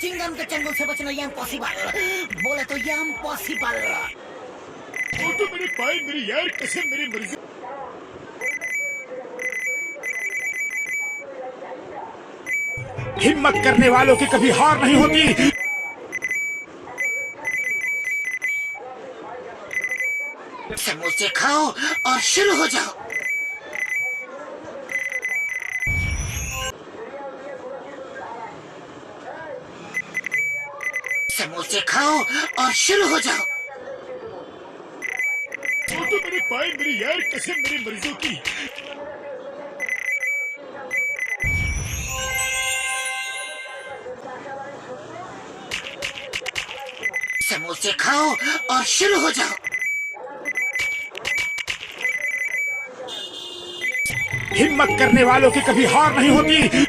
चिंगम के चंगुल से बचना ये इम्पॉसिबल बोले तो ये इम्पॉसिबल वो तो मेरे भाई मेरी यार कसम मेरी मर्ज़ी हिम्मत करने वालों की कभी हार नहीं होती समोसे खाओ और शुरू हो जाओ समोसे खाओ और शुरू हो जाओ। वो तो मेरे भाई मेरी यार कसम मेरी मर्ज़ी की। समोसे खाओ और शुरू हो जाओ। हिम्मत करने वालों की कभी हार नहीं होती।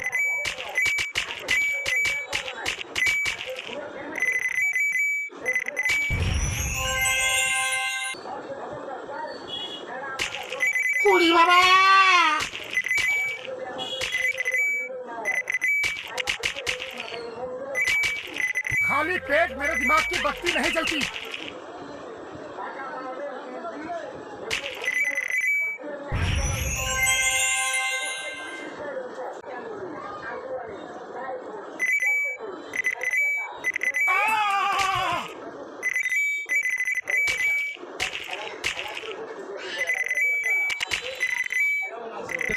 उड़ी खाली पेट मेरे दिमाग की बत्ती नहीं जलती।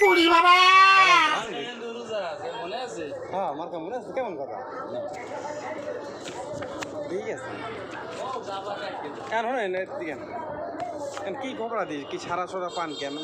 উড়ি বাবা। হ্যাঁ আমার কেমন আছে? কেমন কথা? ঠিক আছে। কেন হয় না কি খবর দিয়ে কি সারা সারা পান কেন?